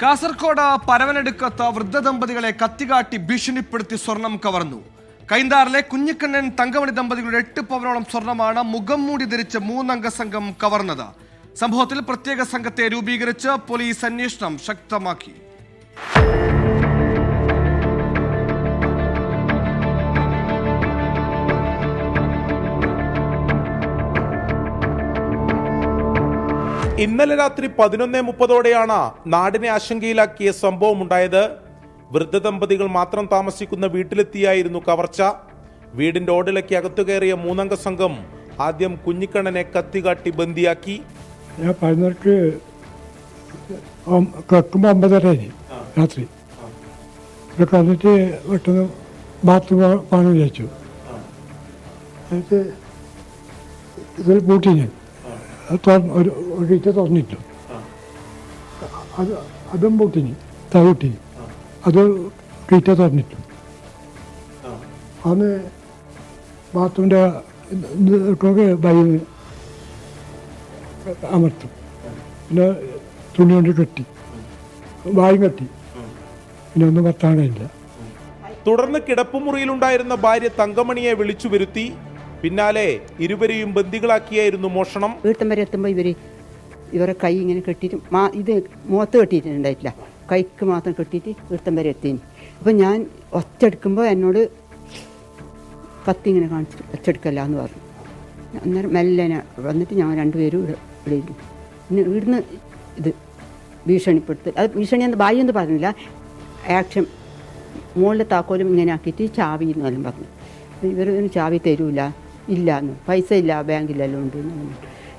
കാസർകോട് പരവനടുക്കത്ത് വൃദ്ധ ദമ്പതികളെ കത്തികാട്ടി ഭീഷണിപ്പെടുത്തി സ്വർണം കവർന്നു. കൈന്താറിലെ കുഞ്ഞിക്കണ്ണൻ തങ്കമണി ദമ്പതികളുടെ എട്ട് പവനോളം സ്വർണമാണ് മുഖം മൂടി ധരിച്ച് മൂന്നംഗ സംഘം കവർന്നത്. സംഭവത്തിൽ പ്രത്യേക സംഘത്തെ രൂപീകരിച്ച് പോലീസ് അന്വേഷണം ശക്തമാക്കി. ഇന്നലെ രാത്രി പതിനൊന്ന് മുപ്പതോടെയാണ് നാടിനെ ആശങ്കയിലാക്കിയ സംഭവം ഉണ്ടായത്. വൃദ്ധ ദമ്പതികൾ മാത്രം താമസിക്കുന്ന വീട്ടിലെത്തിയായിരുന്നു കവർച്ച. വീടിന്റെ ഓടിലേക്ക് അകത്തു കയറിയ മൂന്നംഗ സംഘം ആദ്യം കുഞ്ഞിക്കണ്ണനെ കത്തികാട്ടി ബന്ദിയാക്കി. ഞാൻ പതിനെട്ട് കിടക്കുമ്പോൾ രാത്രി. ഇവിടെ പെട്ടെന്ന് ബാത്റൂം പോകണം വിചാരിച്ചു. എന്നിട്ട് ഇതിൽ പൂട്ടി ഞാൻ ഒരു ഒഴിച്ച തുറന്നിട്ടു അത് അതും പൂട്ടിനി തവിട്ടി അത് കീറ്റ തുറന്നിട്ടു അന്ന് ബാത്റൂമിന്റെ ഭയം അമർത്തും. പിന്നെ തുണി കൊണ്ട് കെട്ടി. വായും കെട്ടി. പിന്നെ ഒന്നും വർത്താനില്ല തുടർന്ന് കിടപ്പുമുറിയിലുണ്ടായിരുന്ന ഭാര്യ തങ്കമണിയെ വിളിച്ചു വരുത്തി പിന്നാലെ ഇരുവരെയും ബന്ദികളാക്കിയായിരുന്നു മോഷണം. വീട്ടം വരെ എത്തുമ്പോൾ ഇവർ ഇവരെ കൈ ഇങ്ങനെ കെട്ടിയിട്ട് ഇത് മുഖത്ത് കെട്ടിയിട്ടുണ്ടായിട്ടില്ല. കൈക്ക് മാത്രം കെട്ടിയിട്ട് വീട്ടം വരെ എത്തി അപ്പം ഞാൻ ഒച്ചെടുക്കുമ്പോൾ എന്നോട് കത്തി ഇങ്ങനെ കാണിച്ചിട്ട് ഒച്ചെടുക്കല്ല എന്ന് പറഞ്ഞു. അന്നേരം മെല്ലെ വന്നിട്ട് ഞാൻ രണ്ടുപേരും ഇവിടെ ഇരുന്നു പിന്നെ ഇവിടുന്ന് ഇത് ഭീഷണിപ്പെടുത്ത്. അത് ഭീഷണി എന്ന് ഭാര്യ എന്ന് പറഞ്ഞില്ല. ആക്ഷൻ. മുകളിലെ താക്കോലും ഇങ്ങനെ ആക്കിയിട്ട് ചാവി എന്നെല്ലാം പറഞ്ഞു. ഇവർ ചാവി തരൂല. ഇല്ല എന്ന് പൈസ ഇല്ല ബാങ്കിലെല്ലാം ഉണ്ട്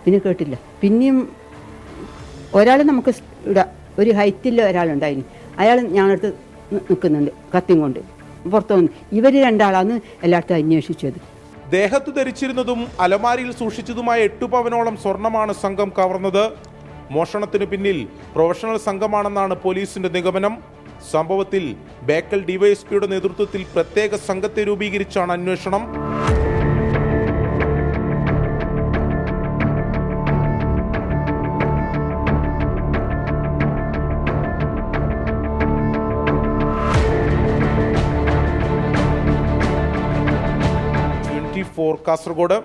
പിന്നെ കേട്ടില്ല. പിന്നെയും ഒരാൾ നമുക്ക് ഇവിടെ ഒരു ഹൈറ്റിൽ ഒരാളുണ്ടായിരുന്നു അയാൾ ഞങ്ങളടുത്ത് നിൽക്കുന്നുണ്ട് കത്തിയും കൊണ്ട്. പുറത്തു വന്ന്. ഇവർ രണ്ടാളാണ് എല്ലായിടത്തും അന്വേഷിച്ചത്. ദേഹത്ത് ധരിച്ചിരുന്നതും അലമാരിയിൽ സൂക്ഷിച്ചതുമായ എട്ടു പവനോളം സ്വർണമാണ് സംഘം കവർന്നത്. മോഷണത്തിന് പിന്നിൽ പ്രൊഫഷണൽ സംഘമാണെന്നാണ് പോലീസിന്റെ നിഗമനം. സംഭവത്തിൽ ബേക്കൽ ഡിവൈഎസ്പിയുടെ നേതൃത്വത്തിൽ പ്രത്യേക സംഘത്തെ രൂപീകരിച്ചാണ് അന്വേഷണം. ഫോർ കാസർഗോഡ്.